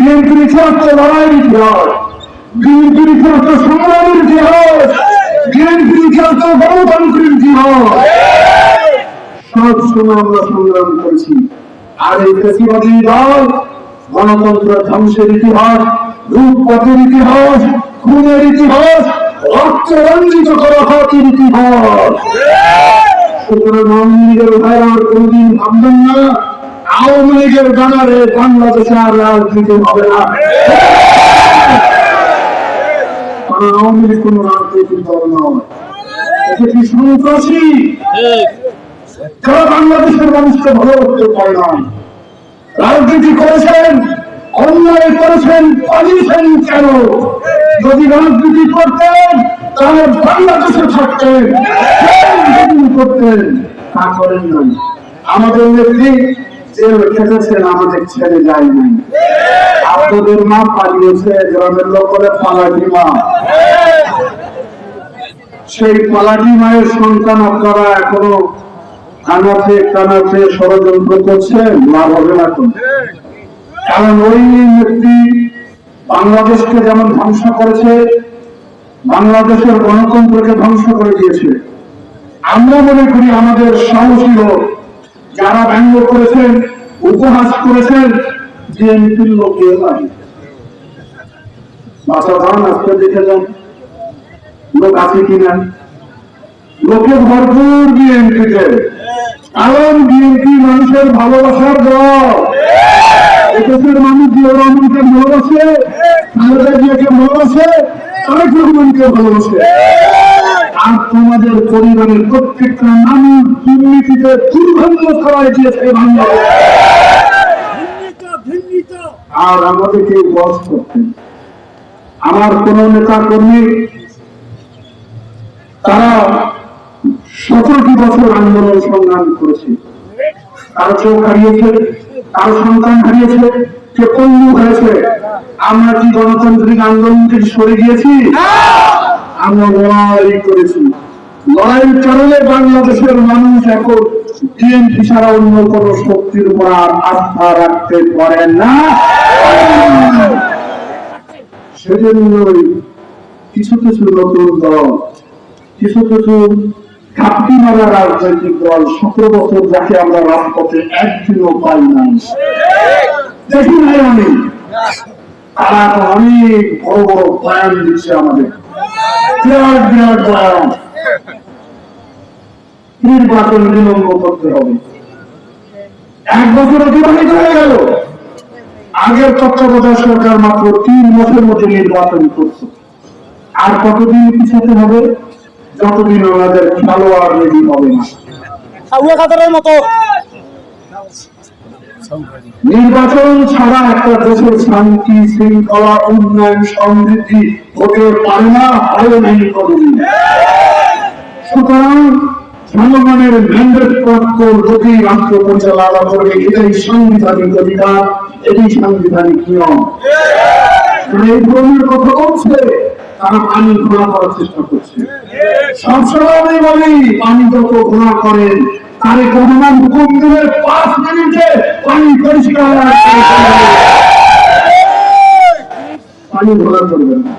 বিএনপির তো লড়াইয়ের ইতিহাস বিএনপির তো সংগ্রামের ইতিহাস বিএনপির তো গণতন্ত্রের ইতিহাস সব সময় আমরা সংগ্রাম করেছি। আর এই ফেসিবাদী দল, গণতন্ত্র ধ্বংসের ইতিহাস, রূপপথের ইতিহাস, খুনের ইতিহাস, রক্ত রঞ্জিত করা হকের ইতিহাস। সুতরাং আওয়ামী লীগের ভাইরা কোনদিন ভাববেন না আওয়ামী লীগের ব্যানারে বাংলাদেশে আর রাজনীতি হবে না। আওয়ামী লীগ কোন দল নয়। কি সন্ত্রাসী? বাংলাদেশের মানুষকে ভালো করতে পারে না। রাজনীতি করেছেন, অন্যায় করেছেন, পালিয়েছেন কেন? যদি রাজনীতি করতেন, তাহলে বাংলাদেশে থাকতেন। করতেন, তা করেন আমাদের নেত্রী মা মা। ষড়যন্ত্র করছেন লাভ হবে না কারণ ওই ব্যক্তি বাংলাদেশকে যেমন ধ্বংস করেছে, বাংলাদেশের গণতন্ত্রকে ধ্বংস করে দিয়েছে। আমরা মনে করি আমাদের সাহসী লোক যারা ব্যঙ্গ করেছেন, উপহাস করেছেন, বিএনপির লোকের লাগে লোক আছে কিনা? লোকে ভরপুর বিএনপিতে। কারণ বিএনপি মানুষের ভালোবাসার দল। মানুষ ভালোবাসে ভালোবাসে রহমানকে ভালোবাসে। আর তোমাদের পরিবারের প্রত্যেকটা মানুষ দুর্নীতিতে দুর্ভাগ্য ছড়াই দিয়েছে বাংলাদেশ। আর আমাদেরকে বস করতেন আমার কোন নেতা কর্মী তারা সতেরোটি বছর আন্দোলন সংগ্রাম করেছে। কারও চোখ হারিয়েছে কারও সন্তান হারিয়েছে কে পঙ্গু হয়েছে। আমরা কি গণতান্ত্রিক আন্দোলন থেকে সরে গিয়েছি? আমরা লড়াই করেছি। লড়াইয়ের কারণে বাংলাদেশের মানুষ এখন বিএনপি ছাড়া অন্য কোন শক্তির উপর আর আস্থা রাখতে পারে না। সেজন্যই কিছু কিছু নতুন দল, কিছু কিছু ঘাপটি মারা রাজনৈতিক দল সতেরো বছর যাকে আমরা রাজপথে একদিনও পাই নাই। দেখি নাই আমি। তারা অনেক বড় বড় বয়ান দিচ্ছে আমাদের। বিরাট বিরাট বয়ান। নির্বাচন বিলম্ব করতে হবে। এক বছর অতিবাহিত হয়ে গেল। আগের তত্ত্বাবধায়ক সরকার মাত্র তিন মধ্যে নির্বাচন করছে। আর কতদিন পিছাতে হবে? যতদিন আমাদের খেলোয়াড় রেডি হবে না। মতো। নির্বাচন ছাড়া একটা দেশের শান্তি শৃঙ্খলা উন্নয়ন সমৃদ্ধি হতে পারে না হয় নেই সুতরাং জনগণের ম্যান্ডেট প্রাপ্ত লোকেই রাষ্ট্র পরিচালনা করবে। এটাই সাংবিধানিক অধিকার, এটাই সাংবিধানিক নিয়ম। এই ধরনের কথা বলছে, তারা পানি ঘোলা করার চেষ্টা করছে। বলি, পানি যত ঘোলা করেন তারে হুকুম দিলে পাঁচ মিনিটে পানি পরিষ্কার পানি ঘোলা করবে না।